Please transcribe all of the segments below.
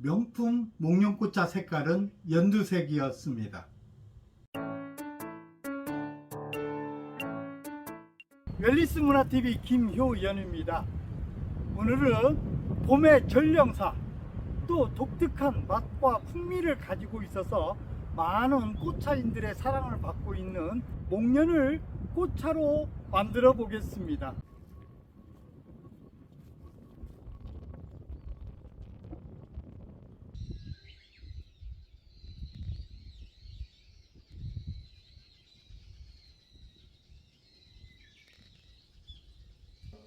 명품 목련꽃차 색깔은 연두색이었습니다. 웰리스 문화TV 김효연입니다. 오늘은 봄의 전령사 또 독특한 맛과 풍미를 가지고 있어서 많은 꽃차인들의 사랑을 받고 있는 목련을 꽃차로 만들어 보겠습니다.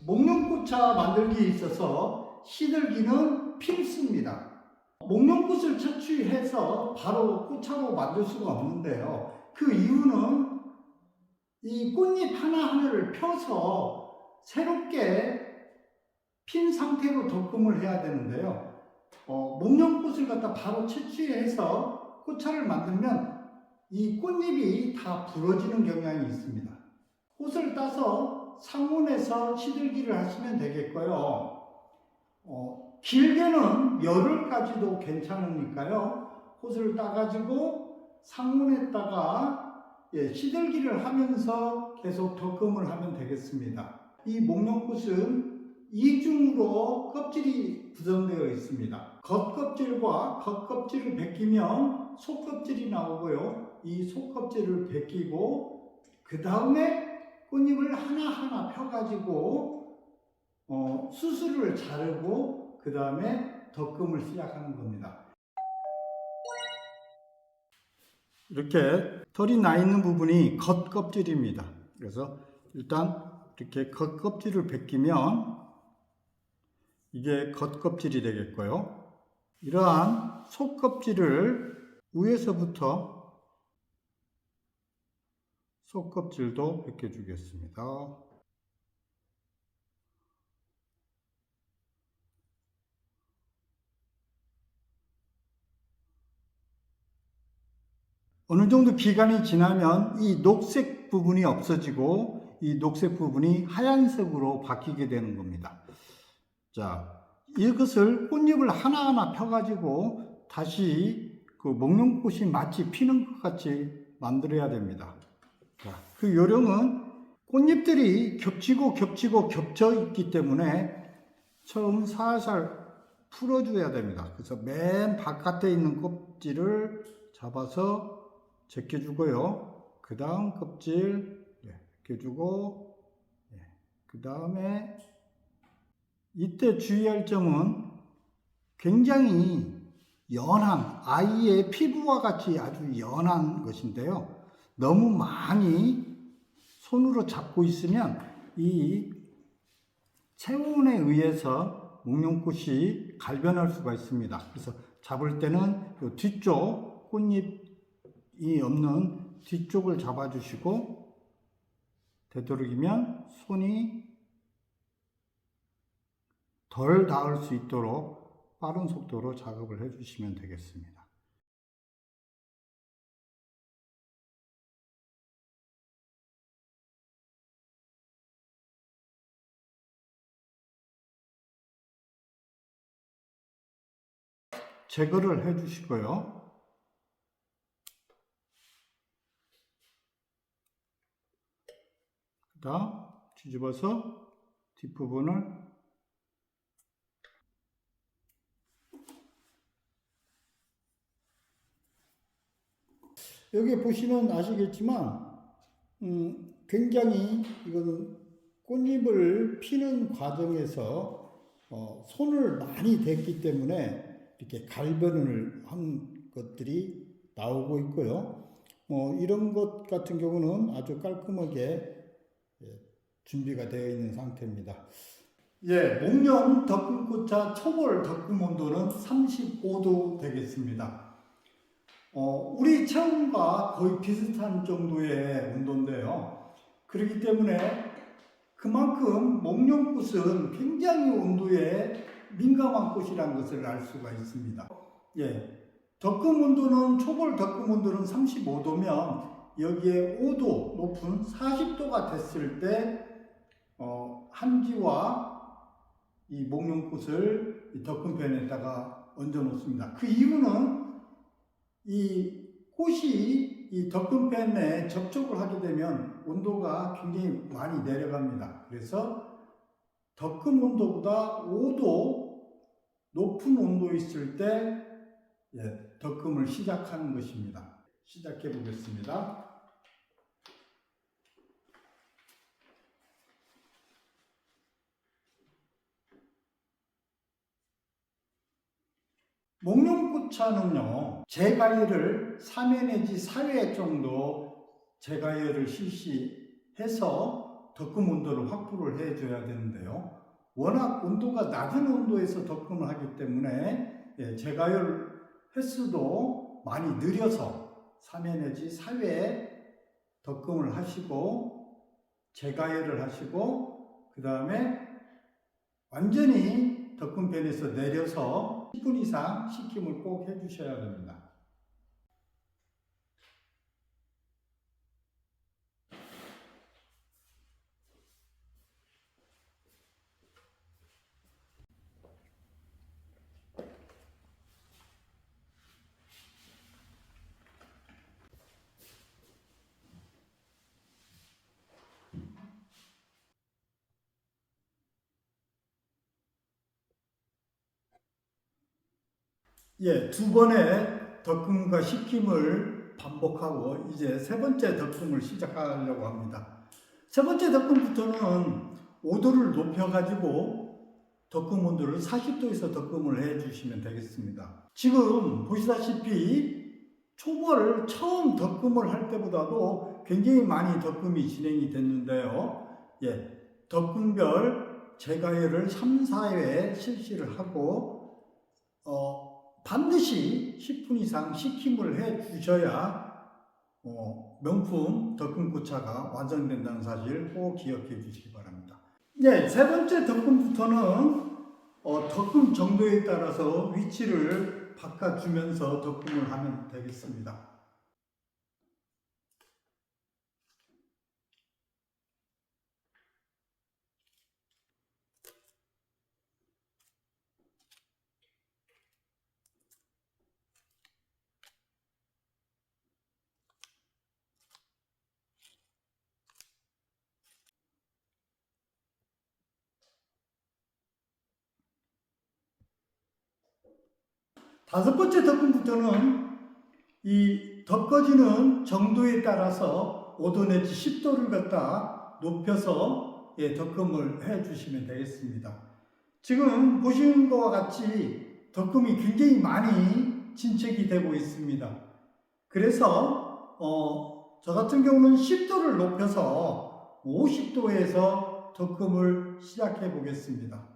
목련꽃차 만들기에 있어서 시들기는 필수입니다. 목련꽃을 채취해서 바로 꽃차로 만들 수가 없는데요. 그 이유는 이 꽃잎 하나하나를 펴서 새롭게 핀 상태로 덕금을 해야 되는데요. 어, 목련꽃을 갖다 바로 채취해서 꽃차를 만들면 이 꽃잎이 다 부러지는 경향이 있습니다. 꽃을 따서 상온에서 시들기를 하시면 되겠고요. 어, 길게는 열흘까지도 괜찮으니까요. 꽃을 따가지고 상온에다가 예, 시들기를 하면서 계속 덕금을 하면 되겠습니다. 이 목련꽃은 이중으로 껍질이 구성되어 있습니다. 겉껍질과 겉껍질을 벗기면 속껍질이 나오고요. 이 속껍질을 벗기고 그 다음에 꽃잎을 하나하나 펴가지고 어, 수술을 자르고 그 다음에 덕금을 시작하는 겁니다. 이렇게 털이 나 있는 부분이 겉껍질입니다. 그래서 일단 이렇게 겉껍질을 벗기면 이게 겉껍질이 되겠고요. 이러한 속껍질을 위에서부터 속껍질도 벗겨주겠습니다. 어느 정도 기간이 지나면 이 녹색 부분이 없어지고 이 녹색 부분이 하얀색으로 바뀌게 되는 겁니다. 자, 이것을 꽃잎을 하나하나 펴가지고 다시 그 목련꽃이 마치 피는 것 같이 만들어야 됩니다. 자, 그 요령은 꽃잎들이 겹치고 겹치고 겹쳐 있기 때문에 처음 살살 풀어줘야 됩니다. 그래서 맨 바깥에 있는 껍질을 잡아서 제껴주고요. 그 다음 껍질 예, 제껴주고 그 다음에 이때 주의할 점은 굉장히 연한 아이의 피부와 같이 아주 연한 것인데요. 너무 많이 손으로 잡고 있으면 이 체온에 의해서 목련꽃이 갈변할 수가 있습니다. 그래서 잡을 때는 이 뒤쪽 꽃잎이 없는 뒤쪽을 잡아주시고 되도록이면 손이 덜 닿을 수 있도록 빠른 속도로 작업을 해주시면 되겠습니다. 제거를 해 주시고요. 그 다음 뒤집어서 뒷부분을 여기 보시면 아시겠지만 음, 굉장히 이거는 꽃잎을 피는 과정에서 어, 손을 많이 댔기 때문에 이렇게 갈변을 한 것들이 나오고 있고요. 어, 이런 것 같은 경우는 아주 깔끔하게 예, 준비가 되어 있는 상태입니다. 예, 목련 덕금꽃차 초벌 덕금 온도는 35도 되겠습니다. 어, 우리 체온과 거의 비슷한 정도의 온도인데요. 그렇기 때문에 그만큼 목련꽃은 굉장히 온도에 민감한 꽃이라는 것을 알 수가 있습니다. 예. 덕금 온도는, 초벌 덕금 온도는 35도면 여기에 5도 높은 40도가 됐을 때, 어, 한지와 이 목련꽃을 이 덕금팬에다가 얹어 놓습니다. 그 이유는 이 꽃이 이 덕분팬에 접촉을 하게 되면 온도가 굉장히 많이 내려갑니다. 그래서 덕금 온도보다 5도 높은 온도에 있을 때 예, 덕금을 시작하는 것입니다. 시작해 보겠습니다. 목련꽃차는요, 재가열을 3회 내지 4회 정도 재가열을 실시해서 덕금 온도를 확보를 해줘야 되는데요. 워낙 온도가 낮은 온도에서 덕금을 하기 때문에 예, 재가열 횟수도 많이 느려서 3회 내지 4회 덕금을 하시고 재가열을 하시고 그 다음에 완전히 덕분편에서 내려서 10분 이상 식힘을 꼭 해주셔야 됩니다. 예, 두 번의 덕금과 식힘을 반복하고 이제 세 번째 덕금을 시작하려고 합니다. 세 번째 덕금부터는 5도를 높여가지고 덕금 온도를 40도에서 덕금을 해주시면 되겠습니다. 지금 보시다시피 초벌 처음 덕금을 할 때보다도 굉장히 많이 덕금이 진행이 됐는데요. 예, 덕금별 재가열을 3, 4회 실시를 하고 어, 반드시 10분 이상 식힘을 해 주셔야 어, 명품 덕금꽃차가 완성된다는 사실 꼭 기억해 주시기 바랍니다. 네, 세 번째 덕금부터는 어, 덕금 정도에 따라서 위치를 바꿔주면서 덕금을 하면 되겠습니다. 다섯 번째 덕금부터는 이 덮어지는 정도에 따라서 5도 내지 10도를 갖다 높여서 예, 덕금을 해 주시면 되겠습니다. 지금 보시는 것과 같이 덕금이 굉장히 많이 진척이 되고 있습니다. 그래서 어, 저 같은 경우는 10도를 높여서 50도에서 덕금을 시작해 보겠습니다.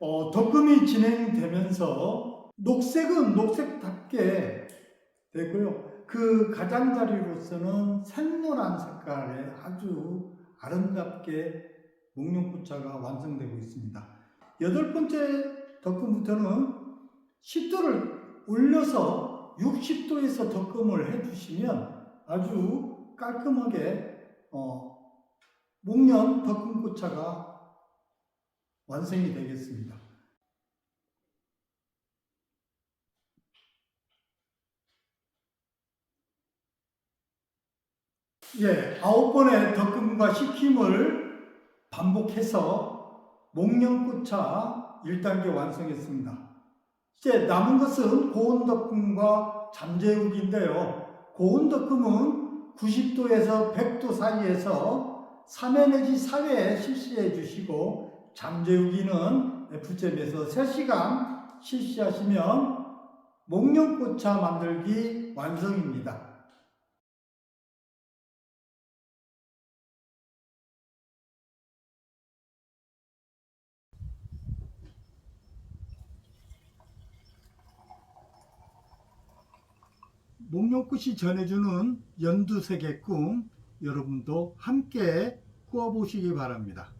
어, 덕금이 진행되면서 녹색은 녹색답게 되고요. 그 가장자리로서는 샛노란 색깔의 아주 아름답게 목련꽃차가 완성되고 있습니다. 여덟 번째 덕금부터는 10도를 올려서 60도에서 덕금을 해주시면 아주 깔끔하게 어, 목련 덕금꽃차가 완성이 되겠습니다. 예, 아홉 번의 덕금과 식힘을 반복해서 목련꽃차 1단계 완성했습니다. 이제 남은 것은 고온 덕금과 잠재우기인데요. 고온 덕금은 90도에서 100도 사이에서 3회 내지 4회 실시해 주시고 잠재우기는 F점에서 3시간 실시하시면 목련꽃차 만들기 완성입니다. 목련꽃이 전해주는 연두색의 꿈 여러분도 함께 구워 보시기 바랍니다.